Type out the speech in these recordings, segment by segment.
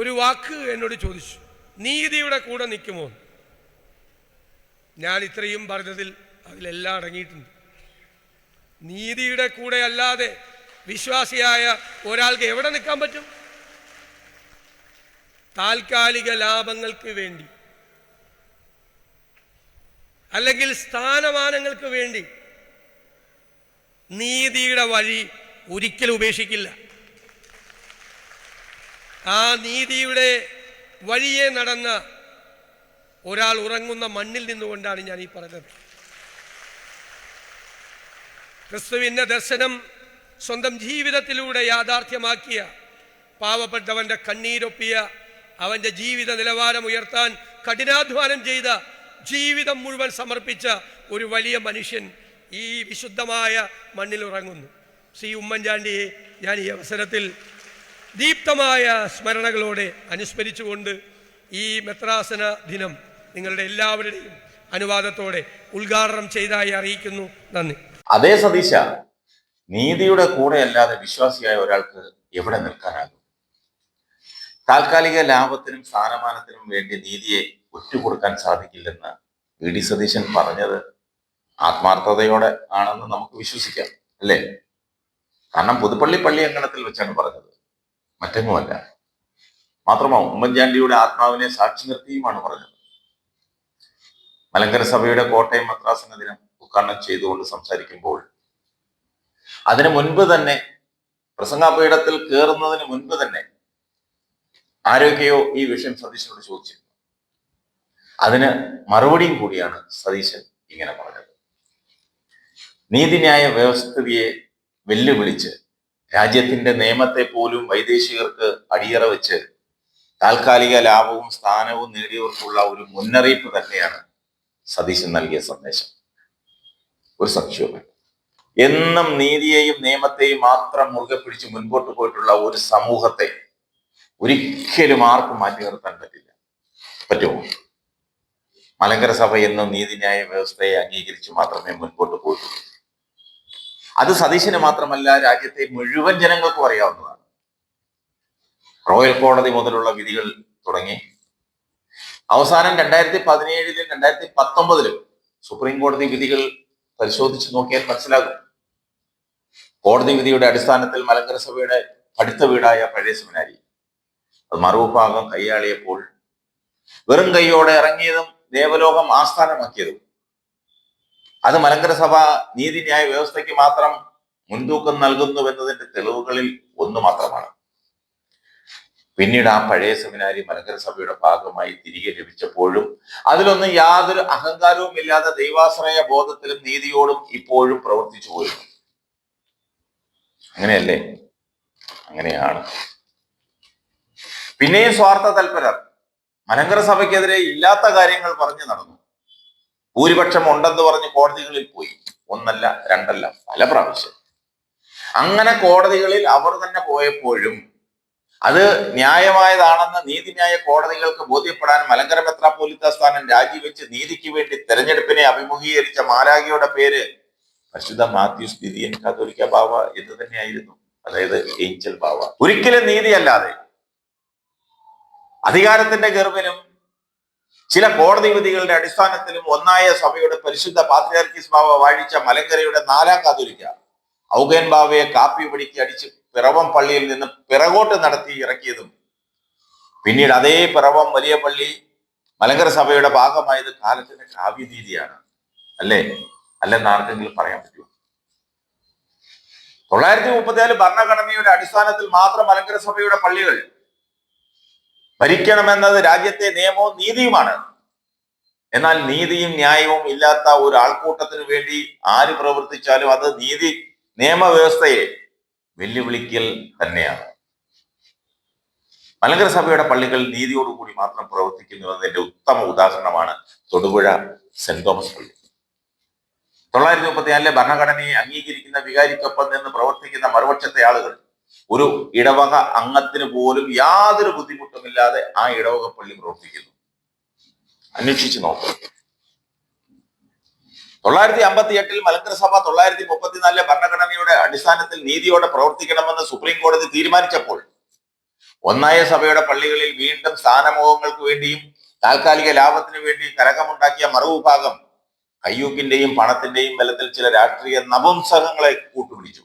ഒരു വാക്ക് എന്നോട് ചോദിച്ചു. നീതിയുടെ കൂടെ നിൽക്കുമോ? ഞാൻ ഇത്രയും പറഞ്ഞതിൽ അതിലെല്ലാം അടങ്ങിയിട്ടുണ്ട്. നീതിയുടെ കൂടെ അല്ലാതെ വിശ്വാസിയായ ഒരാൾക്ക് എവിടെ നിൽക്കാൻ പറ്റും? താൽക്കാലിക ലാഭങ്ങൾക്ക് വേണ്ടി. അല്ലെങ്കിൽ സ്ഥാനമാനങ്ങൾക്ക് വേണ്ടി. നീതിയുടെ വഴി ഒരിക്കലും ഉപേക്ഷിക്കില്ല. ആ നീതിയുടെ വഴിയെ നടന്ന ഒരാൾ ഉറങ്ങുന്ന മണ്ണിൽ നിന്നുകൊണ്ടാണ് ഞാൻ ഈ പറഞ്ഞത്. ക്രിസ്തുവിന്റെ ദർശനം സ്വന്തം ജീവിതത്തിലൂടെ യാഥാർത്ഥ്യമാക്കിയ പാവപ്പെട്ടവന്റെ കണ്ണീരൊപ്പിയ അവന്റെ ജീവിത നിലവാരം ഉയർത്താൻ കഠിനാധ്വാനം ചെയ്ത ജീവിതം മുഴുവൻ സമർപ്പിച്ച ഒരു വലിയ മനുഷ്യൻ ഈ വിശുദ്ധമായ മണ്ണിൽ ഉറങ്ങുന്നു. ശ്രീ ഉമ്മൻചാണ്ടിയെ ഞാൻ ഈ അവസരത്തിൽ ദീപ്തമായ സ്മരണകളോടെ അനുസ്മരിച്ചുകൊണ്ട് ഈ മെത്രാസന ദിനം നിങ്ങളുടെ എല്ലാവരുടെയും അനുവാദത്തോടെ ഉദ്ഘാടനം ചെയ്തതായി അറിയിക്കുന്നു. നന്ദി. അതേ സതീശ നീതിയുടെ കൂടെ അല്ലാതെ വിശ്വാസിയായ ഒരാൾക്ക് എവിടെ നിൽക്കാനാകും? താൽക്കാലിക ലാഭത്തിനും സ്ഥാനമാനത്തിനും വേണ്ടി നീതിയെ ഒറ്റുകൊടുക്കാൻ സാധിക്കില്ലെന്ന് വി ഡി സതീശൻ പറഞ്ഞത് ആത്മാർത്ഥതയോടെ ആണെന്ന് നമുക്ക് വിശ്വസിക്കാം അല്ലേ? കാരണം പുതുപ്പള്ളി പള്ളി അങ്കണത്തിൽ വെച്ചാണ് പറഞ്ഞത്. മറ്റെങ്ങുമല്ല മാത്രമോ ഉമ്മൻചാണ്ടിയുടെ ആത്മാവിനെ സാക്ഷി നിർത്തിയുമാണ് പറഞ്ഞത്. മലങ്കര സഭയുടെ കോട്ടയം മദ്രാസന ദിനം ഉദ്ഘാടനം ചെയ്തുകൊണ്ട് സംസാരിക്കുമ്പോൾ അതിനു മുൻപ് തന്നെ പ്രസംഗപീഠത്തിൽ കയറുന്നതിന് മുൻപ് തന്നെ ആരോഗ്യയോ ഈ വിഷയം സതീശനോട് ചോദിച്ചിരുന്നു. അതിന് മറുപടിയും കൂടിയാണ് സതീശൻ ഇങ്ങനെ പറഞ്ഞത്. നീതിന്യായ വ്യവസ്ഥിതിയെ വെല്ലുവിളിച്ച് രാജ്യത്തിന്റെ നിയമത്തെ പോലും വൈദേശികർക്ക് അടിയറ വെച്ച് താൽക്കാലിക ലാഭവും സ്ഥാനവും നേടിയവർക്കുള്ള ഒരു മുന്നറിയിപ്പ് തന്നെയാണ് സതീശൻ നൽകിയ സന്ദേശം. ഒരു സംശയവുമില്ല. എന്നും നീതിയെയും നിയമത്തെയും മാത്രം മുറുകെ പിടിച്ച് മുൻപോട്ട് പോയിട്ടുള്ള ഒരു സമൂഹത്തെ ഒരിക്കലും ആർക്കും മാറ്റി നിർത്താൻ പറ്റില്ല. പറ്റുമോ? മലങ്കര സഭ എന്നും നീതിന്യായ വ്യവസ്ഥയെ അംഗീകരിച്ച് മാത്രമേ മുൻപോട്ട് പോയിട്ടുള്ളൂ. അത് സതീശന് മാത്രമല്ല രാജ്യത്തെ മുഴുവൻ ജനങ്ങൾക്കും അറിയാവുന്നതാണ്. റോയൽ കോടതി മുതലുള്ള വിധികൾ തുടങ്ങി. അവസാനം രണ്ടായിരത്തി പതിനേഴിലും രണ്ടായിരത്തി പത്തൊമ്പതിലും സുപ്രീം കോടതി വിധികൾ പരിശോധിച്ച് നോക്കിയാൽ മനസ്സിലാകും. കോടതി വിധിയുടെ അടിസ്ഥാനത്തിൽ മലങ്കര സഭയുടെ അടുത്ത വീടായ പഴയ സെമിനാരി. അത് മറുഭാഗം കൈയാളിയപ്പോൾ വെറും കൈയോടെ ഇറങ്ങിയതും ദേവലോകം ആസ്ഥാനമാക്കിയതും അത് മലങ്കര സഭ നീതിന്യായ വ്യവസ്ഥയ്ക്ക് മാത്രം മുൻതൂക്കം നൽകുന്നുവെന്നതിന്റെ തെളിവുകളിൽ ഒന്ന് മാത്രമാണ്. പിന്നീട് ആ പഴയ സെമിനാരി മലങ്കര സഭയുടെ ഭാഗമായി തിരികെ ലഭിച്ചപ്പോഴും അതിലൊന്നും യാതൊരു അഹങ്കാരവും ഇല്ലാതെ ദൈവാശ്രയ ബോധത്തിലും നീതിയോടും ഇപ്പോഴും പ്രവർത്തിച്ചു പോയിരുന്നു. അങ്ങനെയല്ലേ? അങ്ങനെയാണ്. പിന്നെയും സ്വാർത്ഥ തൽപരർ. മലങ്കര സഭയ്ക്കെതിരെ ഇല്ലാത്ത കാര്യങ്ങൾ പറഞ്ഞു നടന്നു. ഭൂരിപക്ഷം ഉണ്ടെന്ന് പറഞ്ഞ് കോടതികളിൽ പോയി. ഒന്നല്ല രണ്ടല്ല പല പ്രാവശ്യം. അങ്ങനെ കോടതികളിൽ അവർ തന്നെ പോയപ്പോഴും അത് ന്യായമായതാണെന്ന് നീതിന്യായ കോടതികൾക്ക് ബോധ്യപ്പെടാൻ മലങ്കര മെത്രാപ്പോലിത്ത സ്ഥാനം രാജിവെച്ച് നീതിക്ക് വേണ്ടി തെരഞ്ഞെടുപ്പിനെ അഭിമുഖീകരിച്ച മാരാഗിയുടെ പേര് പ്രസിദ്ധ മാത്യൂസ് ദിദിയൻ കാതോലിക്ക ബാവ എന്ന് തന്നെയായിരുന്നു. അതായത് ഏഞ്ചൽ ബാവ. ഒരിക്കലും നീതിയല്ലാതെ അധികാരത്തിന്റെ ഗർഭിലും ചില കോടതി വിധികളുടെ അടിസ്ഥാനത്തിലും ഒന്നായ സഭയുടെ പരിശുദ്ധ പാത്രിയാർക്കീസ് ബാബ വാഴിച്ച മലങ്കരയുടെ നാലാം കാതുരിക്ക ഔഗേൻ ബാബയെ കാപ്പി പിടിക്ക് അടിച്ച് പിറവം പള്ളിയിൽ നിന്ന് പിറകോട്ട് നടത്തി ഇറക്കിയതും പിന്നീട് അതേ പിറവം വലിയ പള്ളി മലങ്കര സഭയുടെ ഭാഗമായത് കാലത്തിന്റെ കാവ്യനീതിയാണ് അല്ലേ? അല്ലെന്ന് ആർക്കെങ്കിലും പറയാൻ പറ്റുമോ? തൊള്ളായിരത്തി മുപ്പത്തിനാല് ഭരണഘടനയുടെ അടിസ്ഥാനത്തിൽ മാത്രം മലങ്കര സഭയുടെ പള്ളികൾ ഭരിക്കണമെന്നത് രാജ്യത്തെ നിയമവും നീതിയുമാണ്. എന്നാൽ നീതിയും ന്യായവും ഇല്ലാത്ത ഒരു ആൾക്കൂട്ടത്തിന് വേണ്ടി ആര് പ്രവർത്തിച്ചാലും അത് നീതി നിയമവ്യവസ്ഥയെ വെല്ലുവിളിക്കൽ തന്നെയാണ്. മലങ്കര സഭയുടെ പള്ളികൾ നീതിയോടുകൂടി മാത്രം പ്രവർത്തിക്കുന്നു എന്നതിന്റെ ഉത്തമ ഉദാഹരണമാണ് തൊടുപുഴ സെന്റ് തോമസ് പള്ളി. തൊള്ളായിരത്തി മുപ്പത്തിനാലിലെ ഭരണഘടനയെ അംഗീകരിക്കുന്ന വികാരിക്കൊപ്പം നിന്ന് പ്രവർത്തിക്കുന്ന മറുപക്ഷത്തെ ആളുകൾ ഒരു ഇടവക അംഗത്തിന് പോലും യാതൊരു ബുദ്ധിമുട്ടുമില്ലാതെ ആ ഇടവക പള്ളി പ്രവർത്തിക്കുന്നു. അന്വേഷിച്ചു നോക്കും. തൊള്ളായിരത്തി അമ്പത്തി എട്ടിൽ മലങ്കര സഭ തൊള്ളായിരത്തി മുപ്പത്തിനാലിലെ ഭരണഘടനയുടെ അടിസ്ഥാനത്തിൽ നീതിയോടെ പ്രവർത്തിക്കണമെന്ന് സുപ്രീം കോടതി തീരുമാനിച്ചപ്പോൾ ഒന്നായ സഭയുടെ പള്ളികളിൽ വീണ്ടും സ്ഥാനമോഹങ്ങൾക്ക് വേണ്ടിയും താൽക്കാലിക ലാഭത്തിന് വേണ്ടിയും കലകമുണ്ടാക്കിയ മറുവിഭാഗം കയ്യൂക്കിന്റെയും പണത്തിന്റെയും ബലത്തിൽ ചില രാഷ്ട്രീയ നപുംസകങ്ങളെ കൂട്ടുപിടിച്ചു.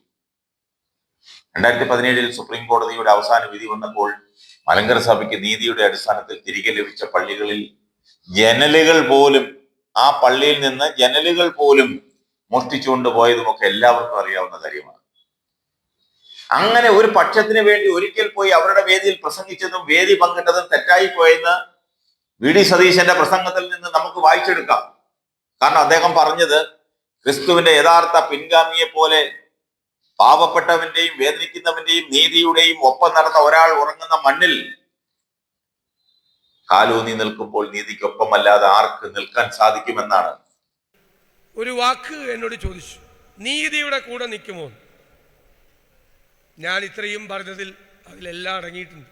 രണ്ടായിരത്തി പതിനേഴിൽ സുപ്രീം കോടതിയുടെ അവസാന വിധി വന്നപ്പോൾ മലങ്കര സഭയ്ക്ക് നീതിയുടെ അടിസ്ഥാനത്തിൽ തിരികെ ലഭിച്ച പള്ളികളിൽ ജനലുകൾ പോലും ആ പള്ളിയിൽ നിന്ന് ജനലുകൾ പോലും മോഷ്ടിച്ചുകൊണ്ട് പോയതുമൊക്കെ എല്ലാവർക്കും അറിയാവുന്ന കാര്യമാണ്. അങ്ങനെ ഒരു പക്ഷത്തിന് വേണ്ടി ഒരിക്കൽ പോയി അവരുടെ വേദിയിൽ പ്രസംഗിച്ചതും വേദി പങ്കിട്ടതും തെറ്റായി പോയെന്ന് വി. ഡി. സതീശന്റെ പ്രസംഗത്തിൽ നിന്ന് നമുക്ക് വായിച്ചെടുക്കാം. കാരണം അദ്ദേഹം പറഞ്ഞത് ക്രിസ്തുവിന്റെ യഥാർത്ഥ പിൻഗാമിയെ പോലെ പാവപ്പെട്ടവന്റെയും വേദനിക്കുന്നവന്റെയും നീതിയുടെയും ഒപ്പം നടന്ന ഒരാൾ ഉറങ്ങുന്ന മണ്ണിൽ കാലൂന്നി നിൽക്കുമ്പോൾ നീതിക്കൊപ്പമല്ലാതെ ആർക്ക് നിൽക്കാൻ സാധിക്കുമെന്നാണ്. ഒരു വാക്ക് എന്നോട് ചോദിച്ചു നീതിയുടെ കൂടെ നിൽക്കുമോ? ഞാൻ ഇത്രയും പറഞ്ഞതിൽ അതിലെല്ലാം അടങ്ങിയിട്ടുണ്ട്.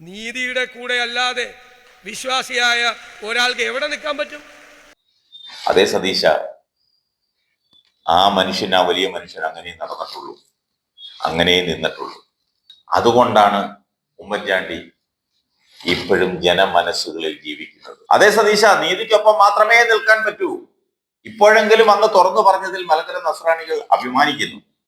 നീതിയുടെ കൂടെ അല്ലാതെ വിശ്വാസിയായ ഒരാൾക്ക് എവിടെ നിൽക്കാൻ പറ്റും? അതേ സതീശ ആ മനുഷ്യൻ ആ വലിയ മനുഷ്യൻ അങ്ങനെ നടന്നിട്ടുള്ളൂ. അങ്ങനെ നിന്നിട്ടുള്ളൂ. അതുകൊണ്ടാണ് ഉമ്മൻചാണ്ടി ഇപ്പോഴും ജനമനസ്സുകളിൽ ജീവിക്കുന്നത്. അതേ സതീശ നീതിക്കൊപ്പം മാത്രമേ നിൽക്കാൻ പറ്റൂ. ഇപ്പോഴെങ്കിലും അന്ന് തുറന്നു പറഞ്ഞതിൽ മലങ്കര നസ്രാണികൾ അഭിമാനിക്കുന്നു.